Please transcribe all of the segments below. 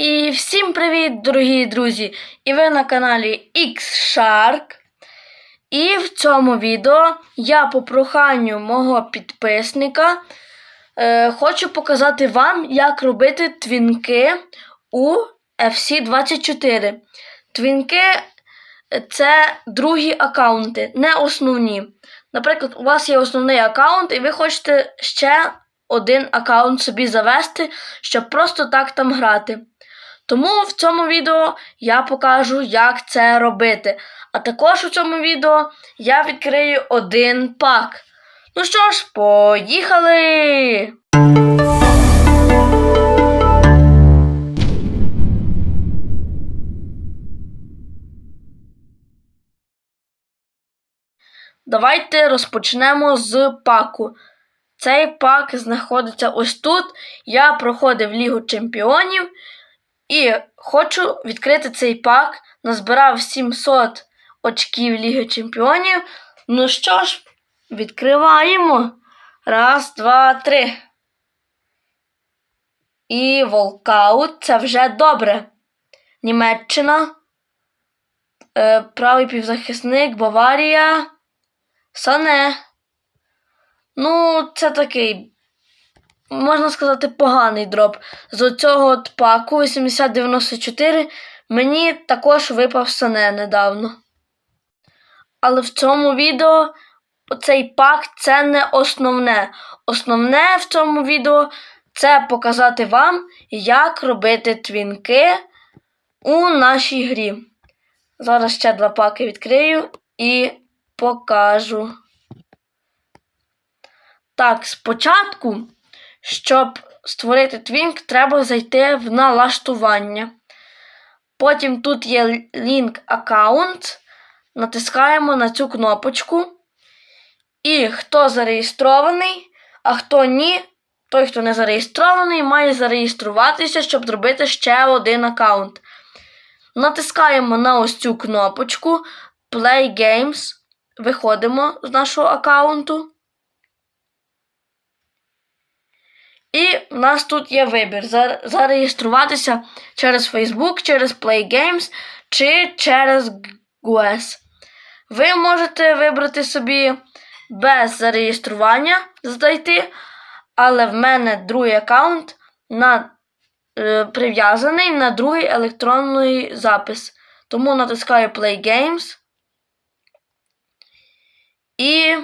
І всім привіт, дорогі друзі! І ви на каналі X-Shark. І в цьому відео я по проханню мого підписника е, хочу показати вам, як робити твінки у FC24. Твінки це другі аккаунти, не основні. Наприклад, у вас є основний аккаунт, і ви хочете ще один аккаунт собі завести, щоб просто так там грати. Тому в цьому відео я покажу, як це робити. А також у цьому відео я відкрию один пак. Ну що ж, поїхали! Давайте розпочнемо з паку. Цей пак знаходиться ось тут. Я проходив Лігу Чемпіонів і хочу відкрити цей пак. Назбирав 700 очків Ліги Чемпіонів. Ну що ж, відкриваємо. Раз, два, три. І волкаут це вже добре. Німеччина. Е, правий півзахисник, Баварія. Сане. Ну, це такий, можна сказати, поганий дроп. З цього от паку 8094 мені також випав Сане недавно. Але в цьому відео цей пак це не основне. Основне в цьому відео це показати вам, як робити твінки у нашій грі. Зараз ще два паки відкрию і покажу. Так, спочатку, щоб створити твінк, треба зайти в налаштування. Потім тут є Link аккаунт. Натискаємо на цю кнопочку. І хто зареєстрований, а хто ні, той, хто не зареєстрований, має зареєструватися, щоб зробити ще один аккаунт. Натискаємо на ось цю кнопочку Play Games. Виходимо з нашого аккаунту. В нас тут є вибір: зареєструватися через Facebook, через Play Games чи через GUES. Ви можете вибрати собі без зареєстрування зайти, але в мене другий аккаунт на, е, прив'язаний на другий електронний запис. Тому натискаю Play Games і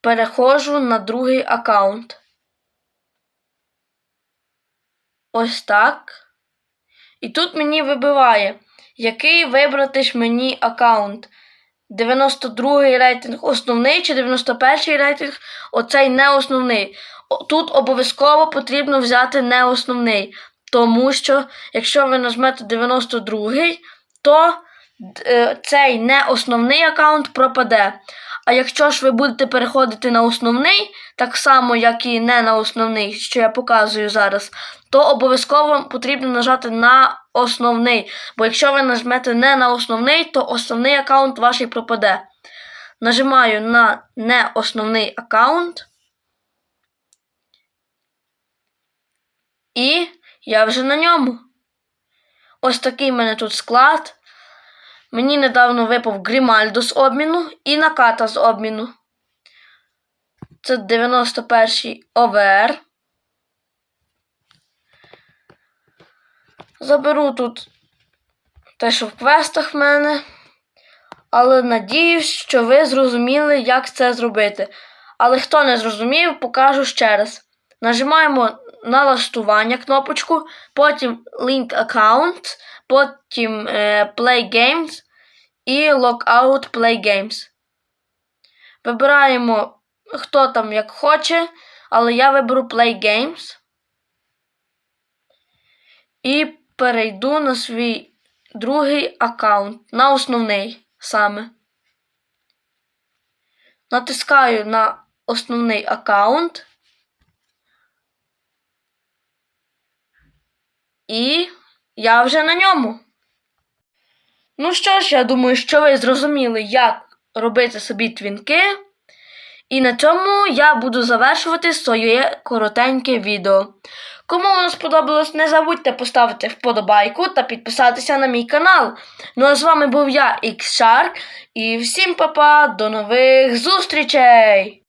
переходжу на другий аккаунт. Ось так. І тут мені вибиває, який вибрати ж мені аккаунт. 92-й рейтинг основний чи 91-й рейтинг оцей не основний. Тут обов'язково потрібно взяти не основний. Тому що, якщо ви нажмете 92-й, то е, цей не основний аккаунт пропаде. А якщо ж ви будете переходити на основний, так само, як і не на основний, що я показую зараз, то обов'язково потрібно нажати на основний. Бо якщо ви нажмете не на основний, то основний аккаунт ваш пропаде. Нажимаю на не основний аккаунт. І я вже на ньому. Ось такий в мене тут склад. Мені недавно випав Грімальдо з обміну і наката з обміну. Це 91-й ОВР. Заберу тут те, що в квестах в мене. Але надіюсь, що ви зрозуміли, як це зробити. Але хто не зрозумів, покажу ще раз. Нажимаємо налаштування кнопочку, потім Link Account, потім е, Play Games і Lockout Play Games. Вибираємо, хто там як хоче, але я виберу Play Games. І перейду на свій другий аккаунт, на основний саме. Натискаю на основний аккаунт. І я вже на ньому. Ну що ж, я думаю, що ви зрозуміли, як робити собі твінки. І на цьому я буду завершувати своє коротеньке відео. Кому воно сподобалось, не забудьте поставити вподобайку та підписатися на мій канал. Ну а з вами був я, X-Shark, і всім па-па, до нових зустрічей!